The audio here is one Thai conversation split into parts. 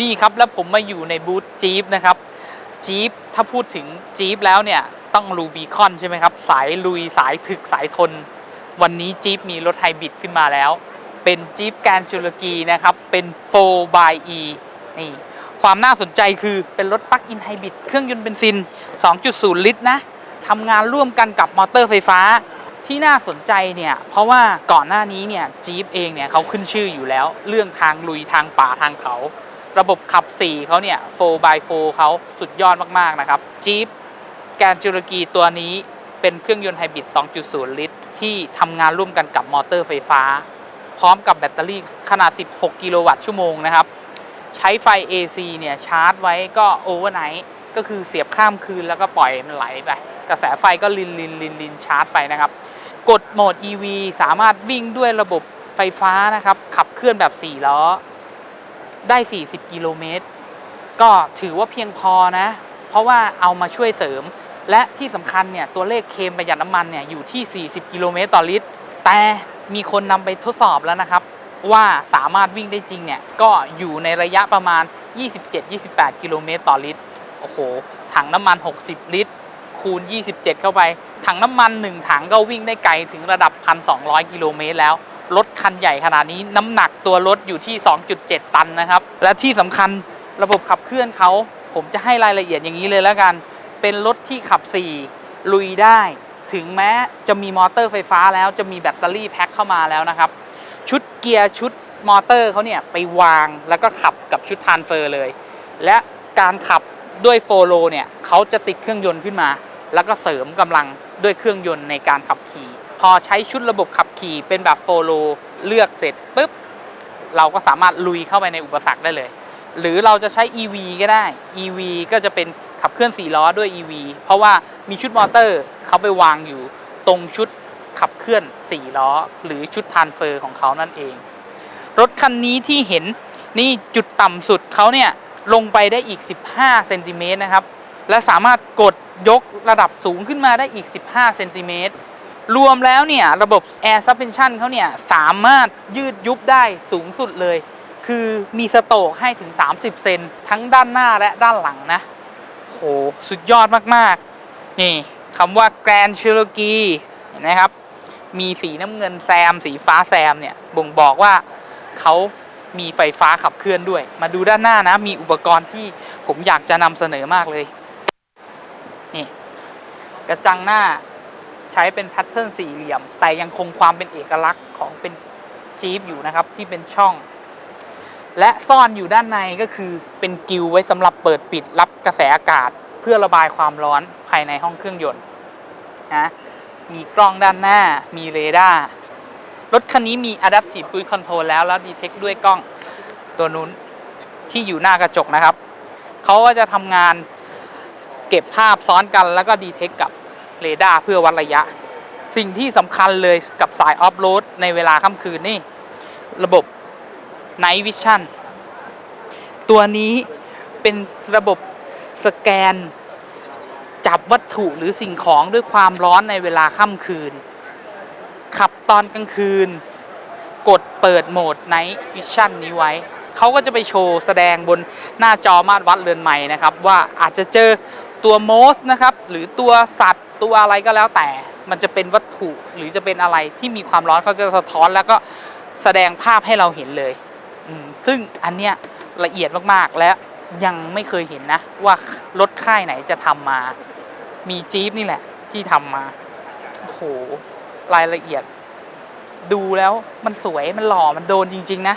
นี่ครับแล้วผมมาอยู่ในบูธจี๊ปนะครับจี๊ปถ้าพูดถึงจี๊ปแล้วเนี่ยต้องรูบีคอนใช่ไหมครับ สายลุยสายถึกสายทน วันนี้จี๊ปมีรถไฮบริดขึ้นมาแล้ว เป็นจี๊ปแกนจูลกีนะครับ เป็น 4 x e นี่ความน่าสนใจคือเป็นรถปลั๊กอินไฮบริดเครื่องยนต์เบนซิน 2.0 ลิตรนะทำงานร่วมกันกับมอเตอร์ไฟฟ้าที่น่าสนใจเนี่ยเพราะว่าก่อนหน้านี้เนี่ยจี๊ปเองเนี่ยเขาขึ้นชื่ออยู่แล้ว เรื่องทางลุยทางป่าทางเขา ระบบขับ 4เขาเนี่ย 4x4 เขาสุดยอดมากๆนะครับจี๊ปแกนจูรกีตัวนี้เป็นเครื่องยนต์ไฮบริด 2.0 ลิตร ที่ทำงานร่วมกันกับมอเตอร์ไฟฟ้า พร้อมกับแบตเตอรี่ขนาด 16 กิโลวัตต์ชั่วโมงนะครับ ใช้ไฟ AC เนี่ยชาร์จไว้ก็โอเวอร์ไนท์ก็คือเสียบข้ามคืนแล้วก็ปล่อยมันไหลไป กระแสไฟก็ลินลินลินลินชาร์จไปนะครับ กดโหมด EV สามารถวิ่งด้วยระบบไฟฟ้านะครับ ขับเคลื่อนแบบ 4 ล้อ ได้ 40 กิโลเมตร ก็ถือว่าเพียงพอนะ เพราะว่าเอามาช่วยเสริม และที่สำคัญเนี่ยตัวเลขเคมประหยัดน้ำมันเนี่ยอยู่ที่ 40 กิโลเมตรต่อลิตร แต่มีคนนำไปทดสอบแล้วนะครับ ว่าสามารถวิ่งได้จริงเนี่ยก็อยู่ในระยะประมาณ 27-28 กิโลเมตรต่อลิตร โอ้โห ถังน้ำมัน 60 ลิตร คูณ 27 เข้าไป ถังน้ำมัน 1 ถังก็วิ่งได้ไกลถึงระดับ 1,200 กิโลเมตรแล้ว รถคันใหญ่ขนาดนี้น้ำหนักตัวรถอยู่ที่ 2.7 ตันนะครับ และที่สำคัญระบบขับเคลื่อนเขาผมจะให้รายละเอียดอย่างนี้เลยแล้วกัน เป็นรถที่ขับ 4 ลุยได้ ถึงแม้จะมีมอเตอร์ไฟฟ้าแล้วจะมีแบตเตอรี่แพ็คเข้ามาแล้วนะครับ ชุดเกียร์ชุดมอเตอร์เขาเนี่ยไปวางแล้วก็ขับกับชุดทรานเฟอร์เลย และการขับด้วยโฟโลเนี่ยเขาจะติดเครื่องยนต์ขึ้นมา แล้วก็เสริมกำลังด้วยเครื่องยนต์ในการขับขี่ พอใช้ชุดระบบขับ ขี่เป็นแบบโฟโลเลือกเสร็จปุ๊บเราก็สามารถลุยเข้าไปในอุปสรรคได้เลย หรือเราจะใช้ EV ก็ได้ EV ก็จะเป็นขับเคลื่อน4ล้อด้วย EV เพราะว่ามีชุดมอเตอร์เขาไปวางอยู่ตรงชุดขับเคลื่อน4ล้อ หรือชุดทรานเฟอร์ของเขานั่นเอง รถคันนี้ที่เห็นนี่จุดต่ำสุดเขาเนี่ยลงไปได้อีก 15เซนติเมตรนะครับ และสามารถกดยกระดับสูงขึ้นมาได้อีก 15เซนติเมตร รวมแล้วเนี่ยระบบ Air Suspension เขาเนี่ยสามารถยืดยุบได้สูงสุดเลย คือมีสโตกให้ถึง 30 เซนทั้งด้านหน้าและด้านหลังนะโหสุดยอดมากๆ นี่คำว่า Grand Cherokee เห็นไหมครับ มีสีน้ำเงินแซม สีฟ้าแซมเนี่ยบ่งบอกว่าเขามีไฟฟ้าขับเคลื่อนด้วย มาดูด้านหน้านะ มีอุปกรณ์ที่ผมอยากจะนำเสนอมากเลย นี่ กระจังหน้า ใช้เป็นแพทเทิร์นสี่เหลี่ยม แต่ยังคงความเป็นเอกลักษณ์ของเป็นจี๊ปอยู่นะครับที่เป็นช่อง และซ่อนอยู่ด้านในก็คือเป็นกิวไว้สำหรับเปิดปิดรับกระแสอากาศ เพื่อระบายความร้อนภายในห้องเครื่องยนต์นะมีกล้องด้านหน้ามีเรดาร์รถคันนี้มี Adaptive Cruise Control แล้วแล้วดีเทคด้วยกล้องตัวนู้นที่อยู่หน้ากระจกนะครับ เขาก็จะทำงานเก็บภาพซ้อนกันแล้วก็ดีเทคกับ เรดาร์เพื่อวัดระยะ สิ่งที่สำคัญเลยกับสายออฟโรดในเวลาค่ำคืนนี่ ระบบ Night Vision ตัวนี้เป็นระบบสแกน จับวัตถุหรือสิ่งของด้วยความร้อนในเวลาค่ำคืน ขับตอนกลางคืน กดเปิดโหมด Night Vision นี้ไว้เขาก็จะไปโชว์แสดงบนหน้าจอมาตรวัดเรือนใหม่นะครับ ว่าอาจจะเจอตัวโมสนะครับ หรือตัวสัตว์ ตัวอะไรก็แล้วแต่ มันจะเป็นวัตถุหรือจะเป็นอะไรที่มีความร้อนเขาจะสะท้อนแล้วก็แสดงภาพให้เราเห็นเลยซึ่งอันเนี้ยละเอียดมากๆและยังไม่เคยเห็นนะ ว่ารถค่ายไหนจะทำมา มีจี๊ปนี่แหละ ที่ทำมาโอ้โหรายละเอียด ดูแล้วมันสวยมันหล่อมันโดนจริง ๆ นะ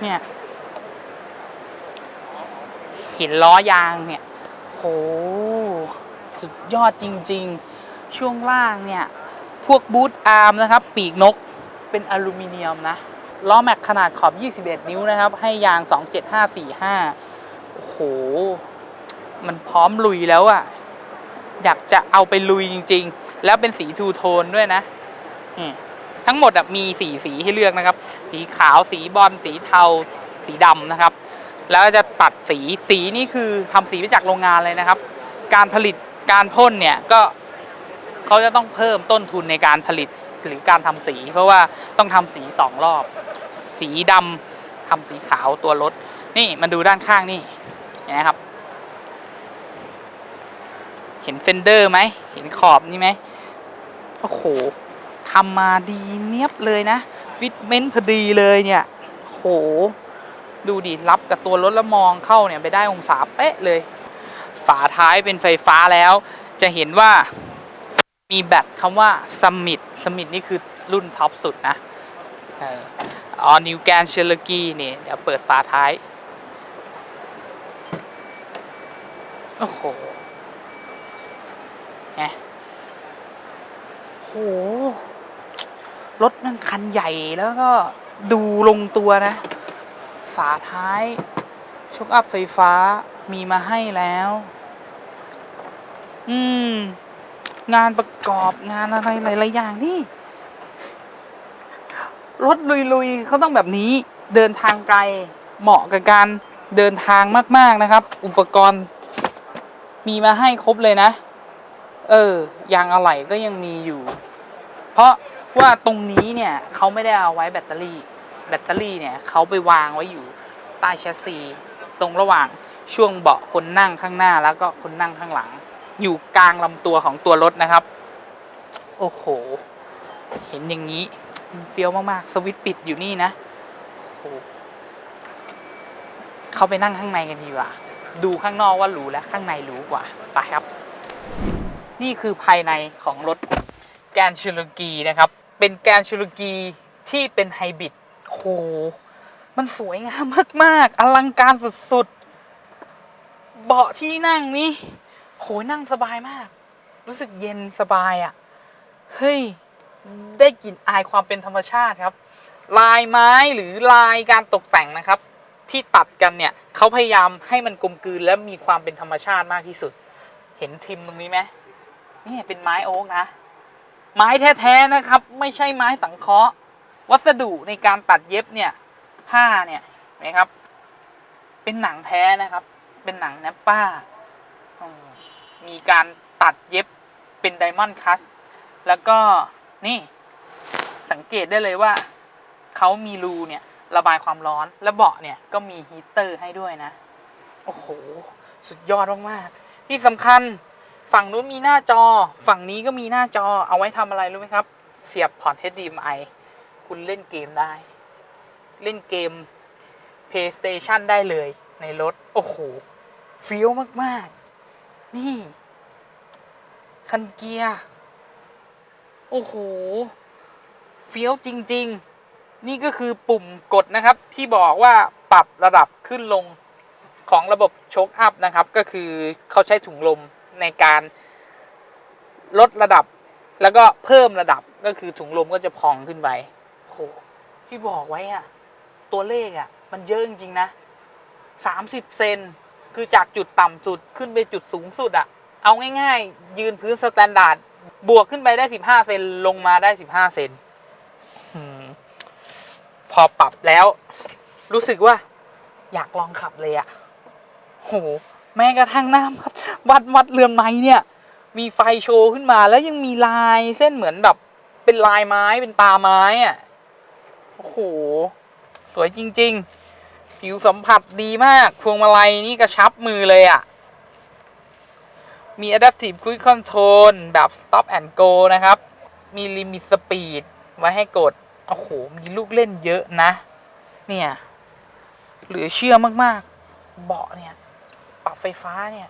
เนี่ยเห็นล้อยางเนี่ยโห สุดยอดจริง ๆ ช่วงล่างเนี่ย พวกบูทอาร์มนะครับ ปีกนกเป็นอลูมิเนียมนะ ล้อแม็กขนาดขอบ 21 นิ้วนะครับ ให้ยาง 27545 โอ้โห มันพร้อมลุยแล้วอะอยากจะเอาไปลุยจริง ๆ แล้วเป็นสีทูโทนด้วยนะทั้งหมดอะมีสีสีให้เลือกนะครับ สีขาวสีบอลสีเทา สีดำนะครับ แล้วจะตัดสีสีนี่คือทำสีมาจากโรงงานเลยนะครับ การผลิต การพ่นเนี่ยก็เขาจะต้องเพิ่มต้นทุนในการผลิตหรือการทำสี เพราะว่าต้องทำสีสองรอบ สีดำทำสีขาวตัวรถ นี่มาดูด้านข้างนี่นะครับ เห็นเฟนเดอร์ไหมเห็นขอบนี่ไหมโอ้โหทำมาดีเนียบเลยนะ ฟิตเมนต์พอดีเลยเนี่ยโห ดูดิรับกับตัวรถแล้วมองเข้าเนี่ยไปได้องศาเป๊ะเลย ฝาท้ายเป็นไฟฟ้าแล้ว จะเห็นว่ามีแบตคำว่า Summit Summit นี่คือรุ่นท็อปสุดนะออนิวแกนเชลกีนี่เดี๋ยวเปิดฝาท้าย โอ้โหไงโห รถมันคันใหญ่แล้วก็ดูลงตัวนะ ฝาท้ายชกอัพไฟฟ้า มีมาให้แล้ว อืม งานประกอบงานอะไรหลายๆอย่างนี่ รถลุยๆเขาต้องแบบนี้ เดินทางไกล เหมาะกับการเดินทางมาก ๆนะครับ อุปกรณ์ มีมาให้ครบเลยนะ เออยางอะไหล่ก็ยังมีอยู่ เพราะว่าตรงนี้เนี่ยเขาไม่ได้เอาไว้แบตเตอรี่ แบตเตอรี่เนี่ยเขาไปวางไว้อยู่ใต้แชสซีตรงระหว่าง ช่วงเบาะคนนั่งข้างหน้าแล้วก็คนนั่งข้างหลัง อยู่กลางลำตัวของตัวรถนะครับ โอ้โห เห็นอย่างนี้เฟี้ยวมากๆ สวิตช์ปิดอยู่นี่นะโอ้โเข้าไปนั่งข้างในกันดีกว่า ดูข้างนอกว่าหรูแล้วข้างในหรูกว่าไปครับ นี่คือภายในของรถแกนชูลกีนะครับ เป็นแกนชูลกีที่เป็นไฮบริดโหมันสวยงามมากๆ อลังการสุดๆ เบาะที่นั่งนี่โหนั่งสบายมาก รู้สึกเย็นสบายอะ่ะ เฮ้ย ได้กลิ่นอายความเป็นธรรมชาติครับ ลายไม้หรือลายการตกแต่งนะครับ ที่ตัดกันเนี่ยเขาพยายามให้มันกลมกลืนและมีความเป็นธรรมชาติมากที่สุด เห็นทิมตรงนี้ไหมนี่เป็นไม้โอ๊กนะ ไม้แท้ๆนะครับ ไม่ใช่ไม้สังเคราะห์ วัสดุในการตัดเย็บเนี่ยผ้าเนี่ยนไหมครับ เป็นหนังแท้นะครับ เป็นหนังแนปป้า มีการตัดเย็บเป็นไดมอนด์คัส แล้วก็นี่สังเกตได้เลยว่า เขามีรูเนี่ย ระบายความร้อน และเบาะเนี่ย ก็มีฮีเตอร์ให้ด้วยนะ โอ้โห สุดยอดมากๆ ที่สำคัญฝั่งนู้นมีหน้าจอ ฝั่งนี้ก็มีหน้าจอ เอาไว้ทำอะไรรู้ไหมครับ เสียบพอร์ต HDMI คุณเล่นเกมได้ เล่นเกม PlayStation ได้เลยในรถ โอ้โห เฟี้ยวมาก ๆ นี่ คันเกียร์ โอ้โห เฟี้ยวจริง ๆ นี่ก็คือปุ่มกดนะครับ ที่บอกว่าปรับระดับขึ้นลงของระบบโชคอัพนะครับ ก็คือเขาใช้ถุงลมในการลดระดับ แล้วก็เพิ่มระดับก็คือถุงลมก็จะพองขึ้นไปโอ้โหที่บอกไว้อะตัวเลขอะมันเยอะจริงๆนะสามสิบเซน คือจากจุดต่ำสุดขึ้นไปจุดสูงสุดอะเอาง่ายๆ ยืนพื้นสแตนดาร์ดบวกขึ้นไปได้สิบห้าเซนลงมาได้สิบห้าเซนพอปรับแล้ว รู้สึกว่า อยากลองขับเลยอะโหแม้กระทั่งหน้าวัดวัดวัดเรือนไม้เนี่ย มีไฟโชว์ขึ้นมาแล้วยังมีลายเส้นเหมือนแบบ เป็นลายไม้เป็นตาไม้อะโอ้โห สวยจริง ๆ ผิวสัมผัสดีมาก พวงมาลัยนี่กระชับมือเลยอะ่ะ มี Adaptive Cruise Control แบบ Stop and Go นะครับ มี Limit Speed ไว้ให้กด โอ้โห มีลูกเล่นเยอะนะ เนี่ย เหลือเชื่อมาก ๆ เบาะเนี่ย ปรับไฟฟ้าเนี่ย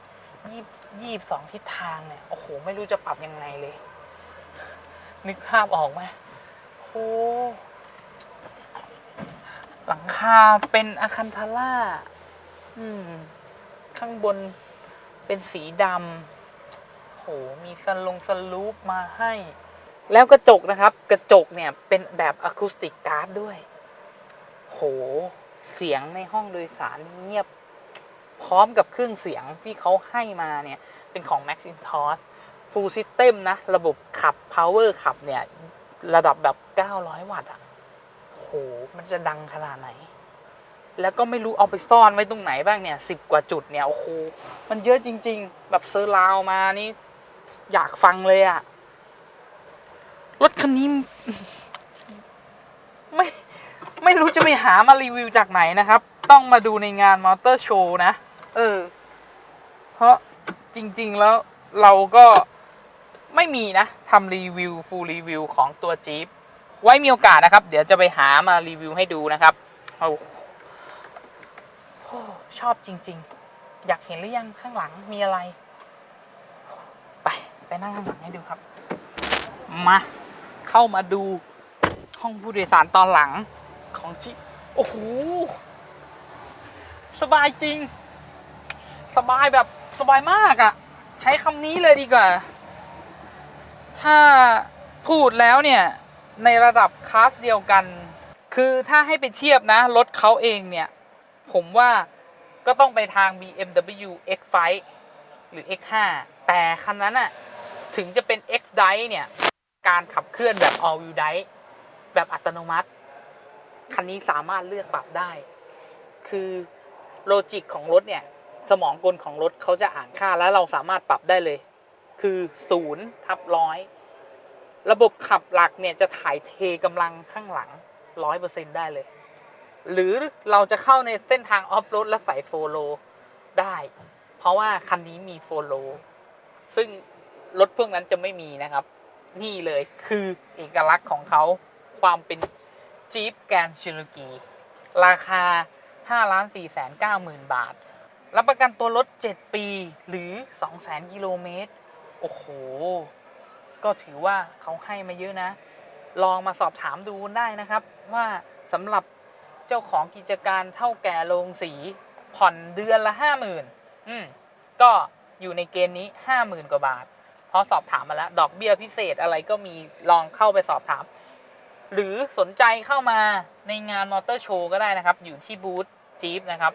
ยี่ยี่สองทิศทางเนี่ย โอ้โห ไม่รู้จะปรับยังไงเลย นึกภาพออกไหมโอ้ หลังคาเป็นอะคันทาร่าอืม ข้างบนเป็นสีดำโห มีสลงสลูปมาให้ แล้วกระจกนะครับ กระจกเนี่ยเป็นแบบอะคูสติกการ์ดด้วย โห เสียงในห้องโดยสารเงียบ พร้อมกับเครื่องเสียงที่เขาให้มาเนี่ย เป็นของ Macintosh Full System นะ ระบบขับ Power ขับเนี่ย ระดับแบบ 900 วัตต์อะ โห มันจะดังขนาดไหน แล้วก็ไม่รู้เอาไปซ่อนไว้ตรงไหนบ้างเนี่ยสิบกว่าจุดเนี่ยโอ้โหมันเยอะจริง ๆ แบบเซอร์ราวมานี่อยากฟังเลยอะรถคันนี้ไม่ไม่รู้จะไปหามารีวิวจากไหนนะครับ ต้องมาดูในงานมอเตอร์โชว์นะ เออ เพราะจริง ๆ แล้วเราก็ไม่มีนะทำรีวิวฟูลรีวิวของตัวจี๊ป ไว้มีโอกาสนะครับ เดี๋ยวจะไปหามารีวิวให้ดูนะครับเอาโอ้ชอบจริง ๆ อยากเห็นหรือยังข้างหลังมีอะไร ไปไปนั่งข้างหลังให้ดูครับ มาเข้ามาดูห้องผู้โดยสารตอนหลังของจิโอ้โหสบายจริง สบายแบบสบายมากอะ่ะ ใช้คำนี้เลยดีกว่า ถ้าพูดแล้วเนี่ย ในระดับคลาสเดียวกัน คือถ้าให้ไปเทียบนะ รถเขาเองเนี่ย ผมว่าก็ต้องไปทาง BMW X5 หรือ X5 แต่คันนั้นอะถึงจะเป็น X Drive เนี่ย การขับเคลื่อนแบบ All Wheel Drive แบบอัตโนมัติ คันนี้สามารถเลือกปรับได้ คือโลจิกของรถเนี่ย สมองกลของรถเขาจะอ่านค่าแล้วเราสามารถปรับได้เลย คือศูนย์ทับร้อย ระบบขับหลักเนี่ยจะถ่ายเทกำลังข้างหลังร้อยเปอร์เซ็นได้เลย หรือเราจะเข้าในเส้นทางออฟโรดและใส่โฟโลได้ เพราะว่าคันนี้มีโฟโลซึ่งรถพวกนั้นจะไม่มีนะครับ นี่เลยคือเอกลักษณ์ของเขาความเป็นจี๊ปแกรนชิลกี ราคา 5 4 9 0 0 0 0 บาท รับประกันตัวรถ 7 ปีหรือ 200,000 กิโลเมตร โอ้โห ก็ถือว่าเขาให้มาเยอะนะ ลองมาสอบถามดูได้นะครับ ว่าสำหรับเจ้าของกิจการเท่าแก่โรงสีผ่อนเดือนละ50,000อืมก็อยู่ในเกณฑ์นี้50,000กว่าบาทเพราะสอบถามมาแล้ว ดอกเบี้ยพิเศษอะไรก็มีลองเข้าไปสอบถาม หรือสนใจเข้ามาในงานมอเตอร์โชว์ก็ได้นะครับ อยู่ที่บูธจี๊ปนะครับ